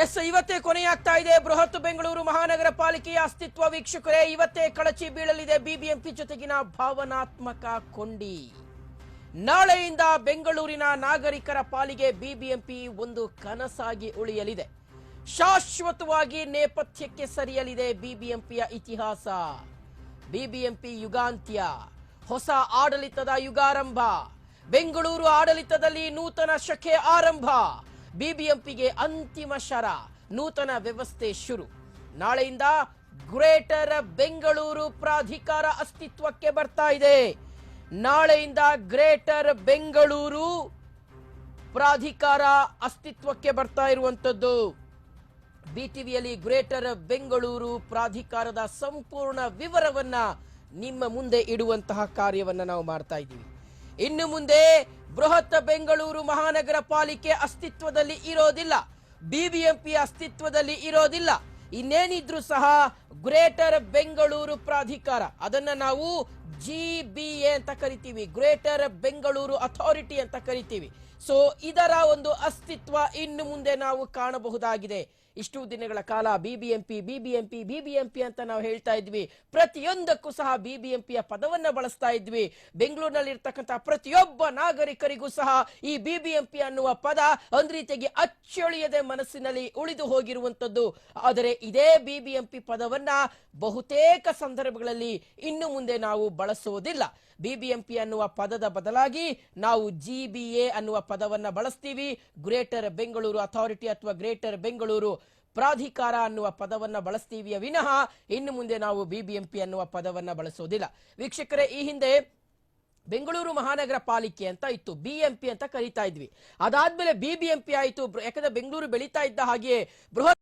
S, ಇವತ್ತೇ ಕೊನೆಯಾಗ್ತಾ ಇದೆ. ಬೃಹತ್ ಬೆಂಗಳೂರು ಮಹಾನಗರ ಪಾಲಿಕೆಯ ಅಸ್ತಿತ್ವ ವೀಕ್ಷಕರೇ, ಇವತ್ತೇ ಕಳಚಿ ಬೀಳಲಿದೆ ಬಿಬಿಎಂಪಿ ಜೊತೆಗಿನ ಭಾವನಾತ್ಮಕ ಕೊಂಡಿ. ನಾಳೆಯಿಂದ ಬೆಂಗಳೂರಿನ ನಾಗರಿಕರ ಪಾಲಿಗೆ ಬಿಬಿಎಂಪಿ ಒಂದು ಕನಸಾಗಿ ಉಳಿಯಲಿದೆ. ಶಾಶ್ವತವಾಗಿ ನೇಪಥ್ಯಕ್ಕೆ ಸರಿಯಲಿದೆ ಬಿಬಿಎಂಪಿಯ ಇತಿಹಾಸ. ಬಿಬಿಎಂಪಿ ಯುಗಾಂತ್ಯ, ಹೊಸ ಆಡಳಿತದ ಯುಗಾರಂಭ, ಬೆಂಗಳೂರು ಆಡಳಿತದಲ್ಲಿ ನೂತನ ಶಖೆ ಆರಂಭ. ಬಿಬಿಎಂಪಿಗೆ ಅಂತಿಮ ಶರ. ನೂತನ ವ್ಯವಸ್ಥೆ ಶುರು. ನಾಳೆಯಿಂದ ಗ್ರೇಟರ್ ಬೆಂಗಳೂರು ಪ್ರಾಧಿಕಾರ ಅಸ್ತಿತ್ವಕ್ಕೆ ಬರ್ತಾ ಇದೆ. ನಾಳೆಯಿಂದ ಗ್ರೇಟರ್ ಬೆಂಗಳೂರು ಪ್ರಾಧಿಕಾರ ಅಸ್ತಿತ್ವಕ್ಕೆ ಬರ್ತಾ ಇರುವಂತದ್ದು ಬಿಟಿವಿಯಲ್ಲಿ ಗ್ರೇಟರ್ ಬೆಂಗಳೂರು ಪ್ರಾಧಿಕಾರದ ಸಂಪೂರ್ಣ ವಿವರವನ್ನ ನಿಮ್ಮ ಮುಂದೆ ಇಡುವಂತಹ ಕಾರ್ಯವನ್ನ ನಾವು ಮಾಡ್ತಾ ಇದ್ದೀವಿ. ಇನ್ನು ಮುಂದೆ ಬೃಹತ್ ಬೆಂಗಳೂರು ಮಹಾನಗರ ಪಾಲಿಕೆ ಅಸ್ತಿತ್ವದಲ್ಲಿ ಇರೋದಿಲ್ಲ. ಬಿಬಿಎಂಪಿ ಅಸ್ತಿತ್ವದಲ್ಲಿ ಇರೋದಿಲ್ಲ. ಇನ್ನೇನಿದ್ರು ಸಹ ಗ್ರೇಟರ್ ಬೆಂಗಳೂರು ಪ್ರಾಧಿಕಾರ. ಅದನ್ನ ನಾವು ಜಿ ಬಿ ಎ ಅಂತ ಕರಿತೀವಿ. ಗ್ರೇಟರ್ ಬೆಂಗಳೂರು ಅಥಾರಿಟಿ ಅಂತ ಕರಿತೀವಿ. ಸೊ ಇದರ ಒಂದು ಅಸ್ತಿತ್ವ ಇನ್ನು ಮುಂದೆ ನಾವು ಕಾಣಬಹುದಾಗಿದೆ. ಇಷ್ಟು ದಿನಗಳ ಕಾಲ ಬಿಬಿಎಂಪಿ ಬಿಬಿಎಂಪಿ ಬಿಬಿಎಂಪಿ ಅಂತ ನಾವು ಹೇಳ್ತಾ ಇದ್ವಿ. ಪ್ರತಿಯೊಂದಕ್ಕೂ ಸಹ ಬಿಬಿಎಂಪಿಯ ಪದವನ್ನ ಬಳಸ್ತಾ ಇದ್ವಿ. ಬೆಂಗಳೂರಿನಲ್ಲಿ ಪ್ರತಿಯೊಬ್ಬ ನಾಗರಿಕರಿಗೂ ಸಹ ಈ ಬಿಬಿಎಂಪಿ ಅನ್ನುವ ಪದ ಒಂದ್ ರೀತಿಯಾಗಿ ಅಚ್ಚಳಿಯದೆ ಮನಸ್ಸಿನಲ್ಲಿ ಉಳಿದು ಹೋಗಿರುವಂತದ್ದು ಆದರೆ ಇದೇ ಬಿಬಿಎಂಪಿ ಪದವನ್ನ ಬಹುತೇಕ ಸಂದರ್ಭಗಳಲ್ಲಿ ಇನ್ನು ಮುಂದೆ ನಾವು ಬಳಸುವುದಿಲ್ಲ. ಬಿಬಿಎಂಪಿ ಅನ್ನುವ ಪದದ ಬದಲಾಗಿ ನಾವು ಜಿ ಬಿ ಎ ಅನ್ನುವ ಪದವನ್ನ ಬಳಸ್ತೀವಿ. ಗ್ರೇಟರ್ ಬೆಂಗಳೂರು ಅಥಾರಿಟಿ ಅಥವಾ ಗ್ರೇಟರ್ ಬೆಂಗಳೂರು ಪ್ರಾಧಿಕಾರ ಅನ್ನುವ ಪದವನ್ನ ಬಳಸ್ತೀವಿಯ ವಿನಃ ಇನ್ನು ಮುಂದೆ ನಾವು ಬಿಬಿಎಂಪಿ ಅನ್ನುವ ಪದವನ್ನ ಬಳಸೋದಿಲ್ಲ ವೀಕ್ಷಕರೇ, ಈ ಹಿಂದೆ ಬೆಂಗಳೂರು ಮಹಾನಗರ ಪಾಲಿಕೆ ಅಂತ ಇತ್ತು. ಬಿಎಂಪಿ ಅಂತ ಕರೀತಾ ಇದ್ವಿ. ಅದಾದ್ಮೇಲೆ ಬಿಬಿಎಂಪಿ ಆಯಿತು. ಯಾಕಂದ್ರೆ ಬೆಂಗಳೂರು ಬೆಳೀತಾ ಇದ್ದ ಹಾಗೆ ಬೃಹತ್